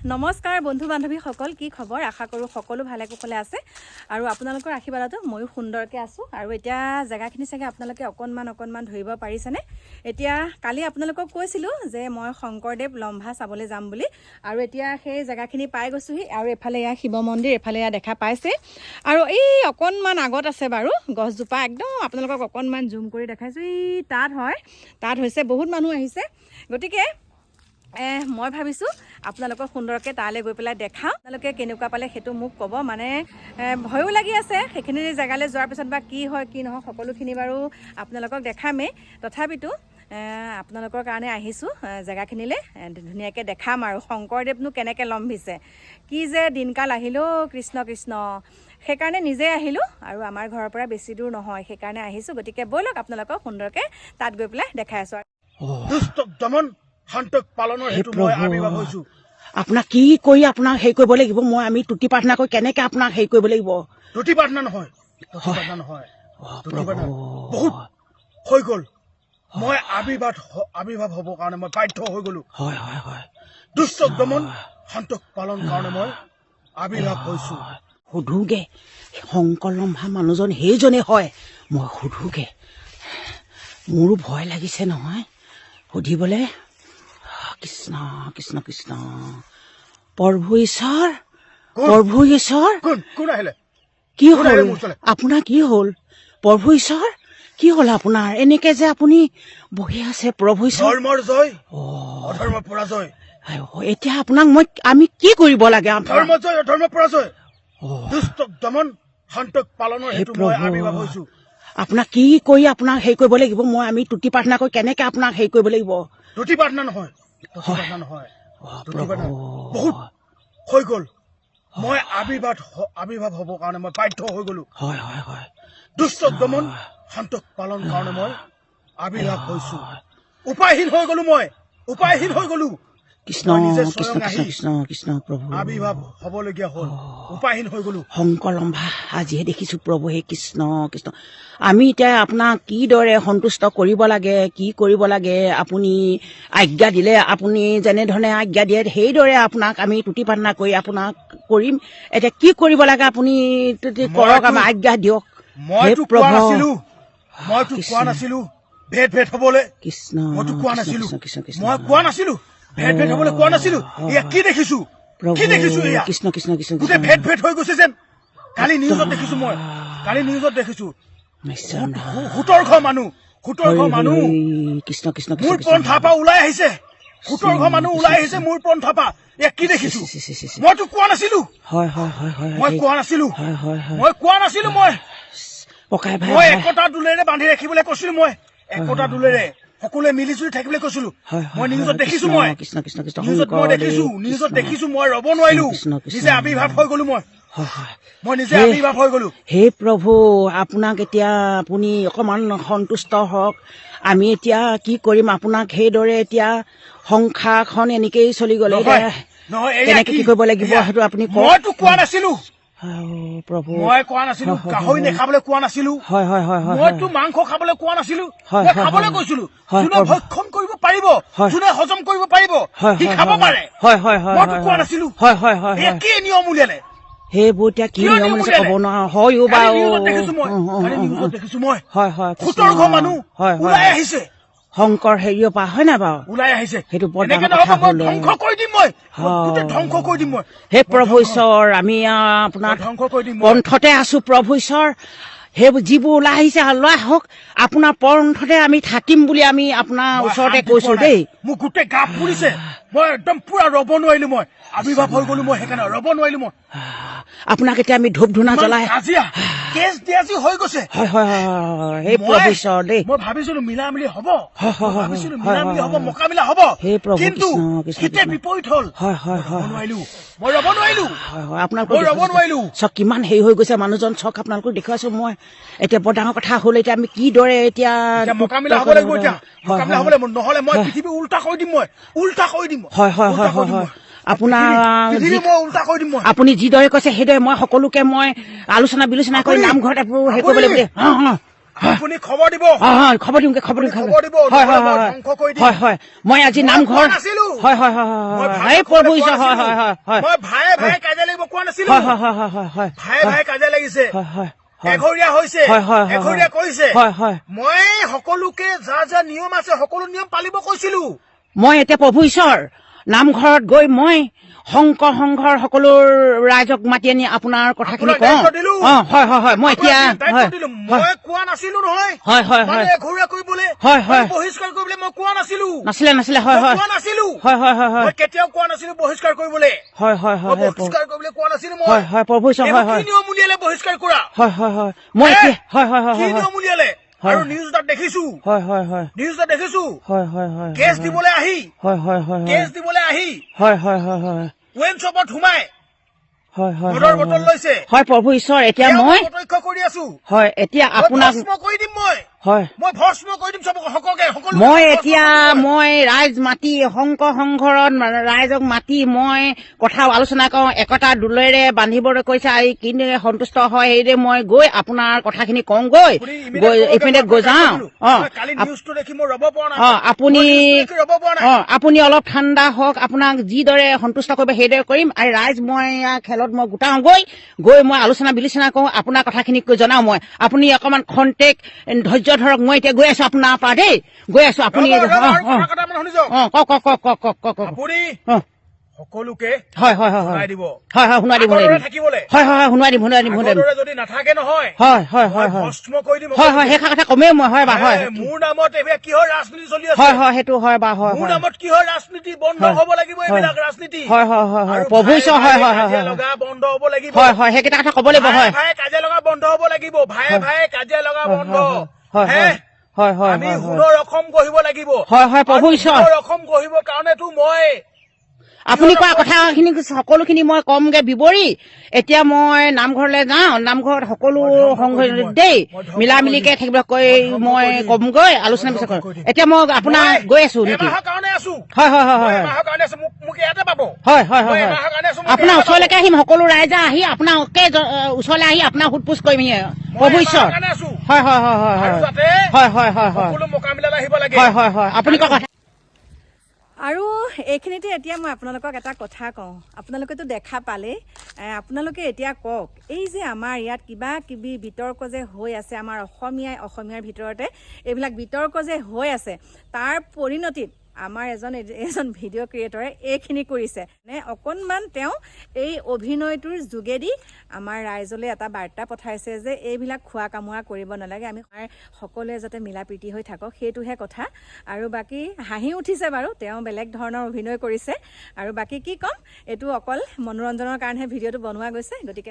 নমস্কাৰ বন্ধু বান্ধৱীসকল কি খবৰ? আশা কৰোঁ সকলো ভালে কুশলে আছে। আৰু আপোনালোকৰ আশীৰ্বাদতো ময়ো সুন্দৰকৈ আছোঁ। আৰু এতিয়া জেগাখিনি চাগে আপোনালোকে অকণমান অকণমান ধৰিব পাৰিছেনে? এতিয়া কালি আপোনালোকক কৈছিলোঁ যে মই শংকৰদেৱ লম্ভা চাবলৈ যাম বুলি। আৰু এতিয়া সেই জেগাখিনি পাই গৈছোঁহি। আৰু এফালে এয়া শিৱ মন্দিৰ এফালে এয়া দেখা পাইছে। আৰু এই অকণমান আগত আছে বাৰু গছজোপা একদম আপোনালোকক অকণমান জুম কৰি দেখাইছোঁ। এই তাত হয় তাত হৈছে বহুত মানুহ আহিছে। গতিকে মই ভাবিছোঁ আপোনালোকক সুন্দৰকৈ তালৈ গৈ পেলাই দেখাওঁ। আপোনালোকে কেনেকুৱা পালে সেইটো মোক ক'ব। মানে ভয়ো লাগি আছে। সেইখিনি জেগালৈ যোৱাৰ পিছত বা কি হয় কি নহয় সকলোখিনি বাৰু আপোনালোকক দেখামেই। তথাপিতো আপোনালোকৰ কাৰণে আহিছোঁ জেগাখিনিলৈ। ধুনীয়াকৈ দেখাম আৰু শংকৰদেৱনো কেনেকৈ লম্ভিছে। কি যে দিনকাল আহিলেও কৃষ্ণ কৃষ্ণ। সেইকাৰণে নিজে আহিলোঁ আৰু আমাৰ ঘৰৰ পৰা বেছি দূৰ নহয়। সেইকাৰণে আহিছোঁ। গতিকে ব'লক আপোনালোকক সুন্দৰকৈ তাত গৈ পেলাই দেখাই আছোঁ। শান্তক পালনৰ হেতু মই প্ৰভু। আৱিৰ্ভাৱ হৈছো। আপোনাক কি কৰি আপোনাক হেৰি কৰিব লাগিব? মই আমি তুতি প্ৰাৰ্থনা কৰি কেনেকে আপোনাক হেৰি কৰিব লাগিব? তুতি প্ৰাৰ্থনা নহয়। নহয়। বহুত হৈ গ'ল। মই আৱিৰ্ভাৱ হ- আৱিৰ্ভাৱ হ'বৰ কাৰণে মই বাধ্য হৈ গলো। হয় হয় হয়। দুষ্টক দমন শান্তক পালন কাৰণে মই আৱিৰ্ভাৱ হৈছো। সুধোগে। শংকৰ লম্ভা মানুহজন সেইজনে হয়। মই সুধোগে। মোৰো ভয় লাগিছে নহয়। সুধিবলৈ কৃষ্ণ কৃষ্ণ কৃষ্ণ। প্ৰভু ঈশ্বৰ প্ৰভু ঈশ্বৰ কোন? কোন আহিলে? কি হ'ল? আপোনাৰ কি হ'ল? প্ৰভু ঈশ্বৰ কি হ'ল আপোনাৰ? এনেকে যে আপুনি বহি আছে প্ৰভু ঈশ্বৰ এতিয়া আপোনাক মই আমি কি কৰিব লাগে? আপোনাক? কি কৰি আপোনাক হেৰি কৰিব লাগিব? মই আমি তুতি প্ৰাৰ্থনা কৰি কেনেকে আপোনাক হেৰি কৰিব লাগিব? তুতি প্ৰাৰ্থনা নহয়। নহয়। বহুত হৈ গ'ল। মই আৱিৰ্ভাৱ হ- আৱিৰ্ভাৱ হ'বৰ কাৰণে মই বাধ্য হৈ গলো। হয় হয় হয়। দুষ্টক দমন শান্তক পালন কাৰণে মই আৱিৰ্ভাৱ হৈছো। উপায়হীন হৈ গলো মই। উপায়হীন হৈ গলো। কৃষ্ণ কৃষ্ণ কৃষ্ণ কৃষ্ণ কৃষ্ণ প্ৰভু। আৱিৰ্ভাৱ হ'বলগীয়া হ'ল। উপায়হীন হৈ গলো। শংকৰ লম্ভা আজিহে দেখিছো প্ৰভু হে কৃষ্ণ কৃষ্ণ। আমি এতিয়া আপোনাক কিদৰে সন্তুষ্ট কৰিব লাগে কি কৰিব লাগে আপুনি আজ্ঞা দিলে আপুনি যেনেধৰণে আজ্ঞা দিয়ে সেইদৰে আপোনাক আমি তুতি প্ৰাৰ্থনা কৰি আপোনাক কৰিম। এতিয়া কি কৰিব লাগে আপুনি কৰক আমাক আজ্ঞা দিয়ক। মইতো কোৱা। নাছিলো। মইতো কৃষ্ণ। কোৱা নাছিলো। ভেদ ভেদ হবলৈ। কৃষ্ণ মইতো কোৱা নাছিলো। মই কোৱা নাছিলো। ভেদ ভেদ হবলৈ কোৱা নাছিলো। এয়া কি দেখিছো? কি দেখিছো এয়া? কৃষ্ণ কৃষ্ণ কৃষ্ণ গোটেই ভেদ ভেদ হৈ গৈছে যেন। কালি নিউজত দেখিছো মই। কালি নিউজত দেখিছো। সোতৰ ঘৰ মানুহ সোতৰ ঘৰ মানুহ। কৃষ্ণ কৃষ্ণ মোৰ পন্থাৰ পৰা ওলাই আহিছে। সোতৰ ঘৰ মানুহ ওলাই আহিছে মোৰ পন্থাৰ পৰা এয়া কি দেখিছো। মইতো কোৱা নাছিলো। মই কোৱা নাছিলো। মই কোৱা নাছিলো মই। মই একতা দোলেৰে বান্ধি ৰাখিবলৈ কৈছিলো মই। একতা দোলেৰে। সকলোৱে মিলি জুলি থাকিবলৈ কৈছিলো। মই নিউজত দেখিছো মই। কৃষ্ণ, কৃষ্ণ, কৃষ্ণ, নিউজত মই দেখিছো নিউজত। দেখিছো মই ৰ'ব নোৱাৰিলো। নিজে আৱিৰ্ভাৱ হৈ গলো মই। মই নিজে আৱিৰ্ভাৱ হৈ গলো। হে প্ৰভু আপোনাক এতিয়া আপুনি অকণমান সন্তুষ্ট হওক। আমি এতিয়া কি কৰিম? আপোনাক সেইদৰে এতিয়া সংসাৰখন এনেকেই চলি গ'লে। নহয় কেনেকে কি? কৰিব লাগিব সেইটো আপুনি। মইতো কোৱা নাছিলো। প্ৰভু মই কোৱা নাছিলো গাহৰি। নেখাবলৈ কোৱা নাছিলো হয় হয় হয় হয় মইতো মাংস খাবলৈ কোৱা নাছিলো মই খাবলৈ। কৈছিলো যোনে। ভক্ষণ কৰিব পাৰিব। যোনে হজম কৰিব পাৰিব সি খাব পাৰে হয় হয় হয় মইতো কোৱা। নাছিলো হয় হয় হয় এয়া হয় কি নিয়ম উলিয়ালে সেইবোৰ এতিয়া কি নিয়ম আছে উলিয়ালে? ক'ব নোৱাৰো হয়ো বাৰু দেখিছো মই। দেখিছো হয় হয় সোতৰ ঘৰ মানুহ ওলাই আহিছে শংকৰ হেৰিয়ৰ পৰা হয় নাই বাৰু? ওলাই আহিছে। সেইটো। ধ্বংস কৰি দিম মই। হে প্ৰভু ঈশ্বৰ আমি আপোনাৰ ধ্বংস কৰি দিম পন্থতে আছো প্ৰভু ঈশ্বৰ। সেইবোৰ যিবোৰ ওলাই আহিছে ওলাই আহক আপোনাৰ পন্থতে আমি থাকিম বুলি আমি আপোনাৰ ওচৰতে কৈছো। দেই। মোৰ গোটেই গা পুৰিছে। মই একদম পুৰা ৰ'ব নোৱাৰিলো মই। আৱিৰ্ভাৱ হৈ গলো মই সেইকাৰণে ৰ'ব নোৱাৰিলো মই আপোনাক এতিয়া আমি ধূপ ধূনা জ্বলাই কাজিয়া কেচ দিয়াজি হৈ গৈছে হয় হয় হয় হয় হে মই- প্ৰভু ঈশ্বৰ দেই মই ভাবিছিলো মিলা মিলি হব হয়, হয়, মই হয়, ভাবিছিলো হয়, মিলা হয়, মিলি হব হে প্ৰভু কিন্তু কৃষ্ণ। বিপৰীত হ'ল হয় হয় হয় নোৱাৰিলো মই ৰ'ব নোৱাৰিলো হয় হয় আপোনালোকৰ মই ৰ'ব নোৱাৰিলো চাওক কিমান হেৰি হৈ গৈছে মানুহজন চাওক আপোনালোকক দেখুৱাইছো মই এতিয়া বৰ ডাঙৰ কথা হ'ল এতিয়া আমি কিদৰে এতিয়া এতিয়া মোকাবিলা হ'ব লাগিব এতিয়া মোকাবিলা হ'ব লাগিব নহ'লে মই পৃথিৱী উল্টা কৰি দিম মই উল্টা কৰি দিম। হয় হয় হয় হয়। আপোনাৰ যি- আপুনি যিদৰে কৈছে সেইদৰে মই সকলোকে মই আলোচনা বিলোচনা কৰি নামঘৰত হেৰি কৰিব লাগিব দেই। অঁ, অঁ। আপুনি খবৰ দিব হয় হয় খবৰ দিম খবৰ দিম খবৰ দিব, হয় হয় নহ'লে মই হয়। হয় আজি নামঘৰ কোৱা নাছিলো। হয় হয় হয় মই হয় ভাই এই প্ৰভু কোৱা ঈশ্বৰ হয় হয় নাছিলো। হয় হয় মই ভায়ে ভায়ে কাজিয়া লাগিব কোৱা নাছিলো হয় হয় হয় হয় হয় হয় ভায়ে ভায়ে কাজিয়া লাগিছে হয় হয় হয় এঘৰীয়া হৈছে হয়, হয়, হয়, এঘৰীয়া হয়। কৰিছে হয়, হয়। মই সকলোকে যাৰ যাৰ নিয়ম আছে সকলো নিয়ম পালিব কৈছিলো মই এতিয়া প্ৰভু ঈশ্বৰ নামঘৰত গৈ মই শংকৰ সংঘৰ সকলো ৰাইজক মাতি আনি আপোনাৰ কথাখিনি কওঁ। অ হয় হয় হয় মই এতিয়া মই কোৱা নাছিলো নহয় হয়, হয়, মানে হয়। এঘৰীয়া কৰিবলৈ হয়, হয়। মানে বহিষ্কাৰ কৰিবলৈ মই কোৱা নাছিলো নাছিলে নাছিলে হয় হয় নাছিলো হয় হয় হয় হয় কেতিয়াও কোৱা নাছিলো বহিষ্কাৰ কৰিবলৈ হয় হয় হয় বহিষ্কাৰ কৰিবলৈ কোৱা নাছিলো মই হয় হয় প্ৰভু হয় হয় কি নিয়ম উলিয়ালে বহিষ্কাৰ কৰা হয় হয় হয় মই? এতিয়া হয় হয় হয় হয় হয় নিয়ম উলিয়ালে হয়। আৰু নিউজ তাত দেখিছো হয় হয় হয় নিউজ তাত দেখিছো হয় হয় হয় কেছ দিবলৈ আহি হয় হয় হয় কেছ দিবলৈ আহি হয় হয় হয় হয় ৱেন শ্বপত সোমাই হয় হয় মদৰ বটল লৈছে হয় প্ৰভু ঈশ্বৰ এতিয়া মই প্ৰত্যক্ষ কৰি আছো হয় এতিয়া আপোনাক কৰি দিম মই হয়। মই ভস্ম কৰি দিম চব সকলোকে সকলো মই এতিয়া মই ৰাইজ মাতি শংকৰ সংঘৰত ৰাইজক মাতি মই কথা আলোচনা কৰোঁ একতা দোলেৰে বান্ধিবলৈ কৈছে আৰু কিনে সন্তুষ্ট হয় সেইদৰে মই গৈ আপোনাৰ কথাখিনি কওঁগৈ। গৈ এইপিনে গৈ যাওঁ। অ। অ আপুনি অ আপুনি অলপ ঠাণ্ডা হওক আপোনাক যিদৰে সন্তুষ্ট কৰিব সেইদৰে কৰিম। আৰু ৰাইজ মই খেলত মই গোটাওঁগৈ। গৈ মই আলোচনা বিলোচনা কৰোঁ আপোনাৰ কথাখিনি জনাওঁ মই। আপুনি অকণমান খন্তেক ধৈৰ্য ধৰক মই এতিয়া গৈ আছো আপোনাৰ পৰা দেই গৈ আছো আপুনি কওক কওক কওক কওক কওক কওক সকলোকে হয় হয় হয় শুনাই হয় দিব হয় হয় শুনাই হয় হয় হয় শুনাই দিম শুনাই দিম শুনাই দিম যদি নাথাকে নহয় হয় হয় হয় হয় হয় হয় কথা কমেই মই হয় বা হয় মোৰ নামত কিহৰ ৰাজনীতি চলি আছে হয় হয় সেইটো হয় বা হয় মোৰ নামত কিহৰ ৰাজনীতি বন্ধ। হ'ব লাগিব। এইবিলাক ৰাজনীতি হয় হয় হয় হয় প্ৰভু ঈশ্বৰ হয় হয় হয় লগা বন্ধ হ'ব লাগিব হয় হয় সেইকেইটা কথা ক'ব লাগিব হয় ভায়ে কাজিয়া লগা বন্ধ হ'ব লাগিব হয়। ভায়ে কাজিয়া লগা বন্ধ হয়, হে? হয় হয় আমি হয় হয় সোণৰ অসম গঢ়িব লাগিব হয়, হয়, প্ৰভু আৰু ঈশ্বৰ। সোণৰ অসম গঢ়িবৰ কাৰণেতো মই আপুনি কোৱা কথাখিনি সকলোখিনি মই কমগে বিৱৰি এতিয়া মই নামঘৰলৈ যাওঁ নামঘৰত সকলো সংঘ। দেই মিলা মিলিকে দিম। থাকিব কৈ মই। কমগৈ আলোচনা বিচৰা কৰিম। এতিয়া মই আপোনাৰ গৈ আছো নেকি হয় হয় হয় হয় হয় হয় হয় আপোনাৰ। ওচৰলৈকে আহিম সকলো ৰাইজে আহি আপোনাৰ ওচৰলৈ আহি আপোনাৰ সোধ পোছ কৰিম প্ৰভু ঈশ্বৰ হয় হয় হয় হয় আৰু হয়। যাতে হয় হয় হয় হয়। সকলো মোকামিলালৈ আহিব লাগে। হয় হয় হয়। আপুনি কোৱা কথা আৰু এইখিনিতে এতিয়া মই আপোনালোকক এটা কথা কওঁ। আপোনালোকেতো দেখা পালেই। আপোনালোকে এতিয়া কওক এই যে আমাৰ ইয়াত কিবা কিবি বিতৰ্ক যে হৈ আছে আমাৰ অসমীয়াই অসমীয়াৰ ভিতৰতে এইবিলাক বিতৰ্ক যে হৈ আছে তাৰ পৰিণতিত আমাৰ এজন এজন ভিডিঅ' ক্ৰিয়েটৰে এইখিনি কৰিছে। নে অকণমান তেওঁ এই অভিনয়টোৰ যোগেদি আমাৰ ৰাইজলৈ এটা বাৰ্তা পঠাইছে যে এইবিলাক খোৱা কামোৰা কৰিব নালাগে আমি সকলোৱে যাতে মিলা প্ৰীতি হৈ থাকক সেইটোহে কথা। আৰু বাকী হাঁহি উঠিছে বাৰু তেওঁ বেলেগ ধৰণৰ অভিনয় কৰিছে। আৰু বাকী কি ক'ম এইটো অকল মনোৰঞ্জনৰ কাৰণেহে ভিডিঅ'টো বনোৱা গৈছে গতিকে